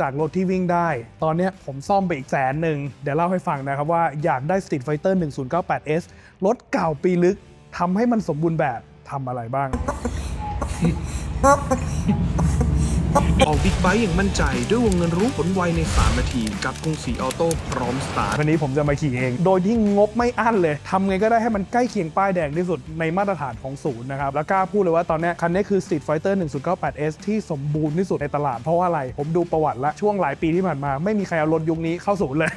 จากรถที่วิ่งได้ ตอนนี้ผมซ่อมไปอีกแสนหนึ่ง เดี๋ยวเล่าให้ฟังนะครับว่าอยากได้ Street Fighter 1098S รถเก่าปีลึกทำให้มันสมบูรณ์แบบทำอะไรบ้าง ออกบิ๊กไบค์อย่างมั่นใจ ด้วยวงเงินรู้ผลไวใน 3 นาที กับกรุงศรีออโต้พร้อมสตาร์ทวันนี้ผมจะมาขี่เอง โดยที่งบไม่อั้นเลยทำไงก็ได้ให้มันใกล้เคียงป้ายแดงที่สุดในมาตรฐานของศูนย์นะครับ แล้วกล้าพูดเลยว่าตอนนี้คันนี้คือ Street Fighter 1098S ที่สมบูรณ์ที่สุดในตลาดเพราะว่าอะไร ผมดูประวัติและช่วงหลายปีที่ผ่านมาไม่มีใครเอารถยุคนี้เข้าศูนย์เลย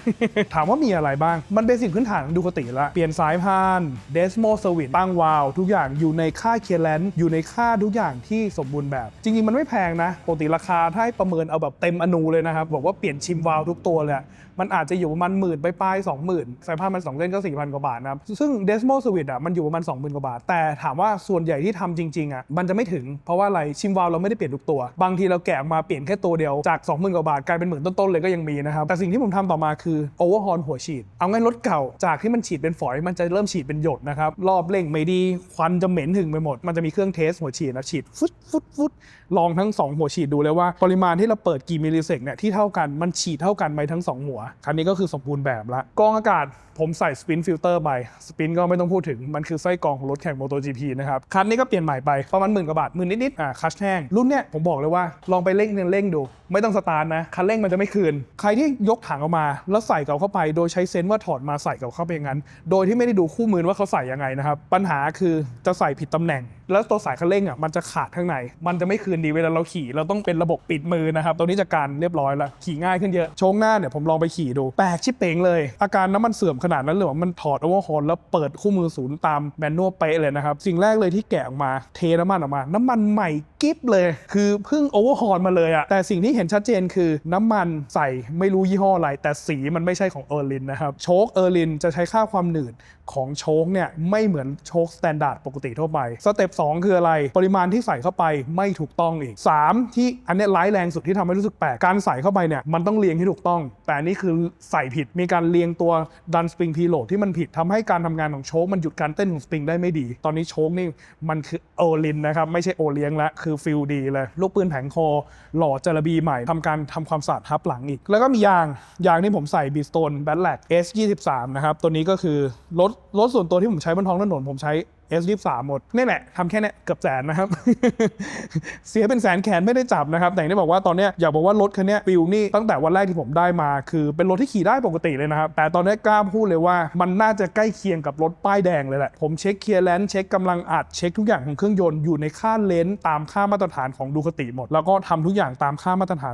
ถามว่ามีอะไรบ้าง มันเบสิกพื้นฐานของดูคติละเปลี่ยนสายพานเดสโมสวิตตั้งวาล์วทุกอย่างอยู่ในค่าเคียร์แลนด์อยู่ในค่าทุกอย่างที่สมบูรณ์แบบ จริงๆมันไม่แพงนะปกติราคาถ้าให้ประเมินเอาแบบเต็มอนูเลยนะครับบอกว่าเปลี่ยนชิมวาลทุกตัวเลยมันอาจจะอยู่ประมาณหมื่นไปปลายๆสองหมื่นสายพานมันสองเส้นก็สี่พันกว่าบาทนะครับซึ่ง Desmo Switch อะมันอยู่ประมาณ20,000กว่าบาท แต่ถามว่าส่วนใหญ่ที่ทำจริงๆอะมันจะไม่ถึงเพราะว่าอะไรชิมวาลเราไม่ได้เปลี่ยนทุกตัว บางทีเราแกะมาเปลี่ยนแค่ตัวเดียวจาก20,000กว่าบาทกลายเป็นหมื่นต้นๆเลยก็ยังมีนะครับแต่สิ่งที่ผมทำต่อมาคือ Overhaul หัวฉีด เอางั้นรถเก่าจากที่มันฉีดเป็นฝอยมันจะเริ่มฉีดเป็นหยดนะครับรอบเร่งไม่ดีควันจะเหม็นหึงไปหมด มันจะมีเครื่องเทสหัวฉีดนะฉีดฟุตฟุตฟุตลองทั้งสองหัวฉีดดููเลยว่าปริมาณที่เราเปิดกี่มิลลิเซกเนี่ยที่เท่ากันมันฉีดเท่ากันไหมทั้งสองหัว คันนี้ก็คือสมบูรณ์แบบละกรองอากาศผมใส่สปินฟิลเตอร์ไปสปินก็ไม่ต้องพูดถึงมันคือไส้กรองของรถแข่ง MotoGP นะครับคันนี้ก็เปลี่ยนใหม่ไปประมาณหมื่นกว่าบาทหมื่นนิดๆอ่าคัชแห้งรุ่นเนี้ยผมบอกเลยว่าลองไปเร่งเร่งดูไม่ต้องสตาร์ทนะ คันเร่งมันจะไม่คืน ใครที่ยกถังออกมา แล้วใส่กลับเข้าไป โดยใช้เซนส์ว่าถอดมาใส่กลับเข้าไปอย่างนั้น โดยที่ไม่ได้ดูคู่มือว่าเขาใส่ยังไงนะครับ ปัญหาคือจะใส่ผิดตำแหน่ง แล้วตัวสายคันเร่งอะมันจะขาดข้างใน มันจะไม่คืนดีเวลาเราขี่ เราต้องเป็นระบบปิดมือนะครับ ตัวนี้จะการเรียบร้อยแล้ว ขี่ง่ายขึ้นเยอะ โชงหน้าเนี่ยผมลองไปขี่ดู แปลกชิบเปงเลย อาการน้ำมันเสื่อมขนาดนั้นเลยว่ามันถอดโอเวอร์ฮอลแล้วเปิดคู่มือศูนย์ตามแมนนวลเป๊ะเลยนะครับ สิ่งแรกเลยที่แกะออกมา เทน้ำมันออกมา น้ำมันใหม่กิ๊บเลย คือเพิ่งโอเวอร์ฮอลมาเลยอะแต่สิ่งที่เห็นชัดเจนคือน้ำมันใส่ไม่รู้ยี่ห้ออะไร แต่สีมันไม่ใช่ของเออร์ลินนะครับ โชคเออร์ลินจะใช้ค่าความหนืดของโชคเนี่ยไม่เหมือนโชคสแตนดาร์ดปกติทั่วไป สเต็ป2คืออะไร ปริมาณที่ใส่เข้าไปไม่ถูกต้องอีก 3 ที่อันเนี้ยร้ายแรงสุดที่ทำให้รู้สึกแปลก การใส่เข้าไปเนี่ยมันต้องเรียงให้ถูกต้อง แต่นี่คือใส่ผิดมีการเรียงตัวดันสปริงพีโหลดที่มันผิดทำให้การทำงานของโชคมันหยุดการเต้นของสปริงได้ไม่ดี ตอนนี้โชคนี่มันคือโอลินนะครับไม่ใช่โอเลี้ยงล้วคือฟิลดีเลยลูกปืนแผงคอหล่อจระบีใหม่ทำการทำความสะอาดทับหลังอีก แล้วก็มียาง ยางที่ผมใส่บีสโตนแบทแลก S23 นะครับ ตัวนี้ก็คือรถรถส่วนตัวที่ผมใช้บนท้องถนนผมใช้ S23 หมดนี่แหละทำแค่เนี้ยเกือบแสนนะครับ เสียเป็นแสนแขนไม่ได้จับนะครับ แต่อย่างที่บอกว่าตอนเนี้ยอยากบอกว่ารถคันนี้ฟิลนี่ตั้งแต่วันแรกที่ผมได้มา คือเป็นรถที่ขี่ได้ปกติเลยนะครับ แต่ตอนนี้กล้าพูดเลยว่า มันน่าจะใกล้เคียงกับรถป้ายแดงเลยแหละ ผมเช็คเคลียร์แลนด์เช็คกำลังอัดเช็คทุกอย่างของเครื่องยนต์อยู่ในค่าเลนส์ตามค่ามาตรฐานของดูคติหมด แล้วก็ทำทุกอย่างตามค่ามาตรฐาน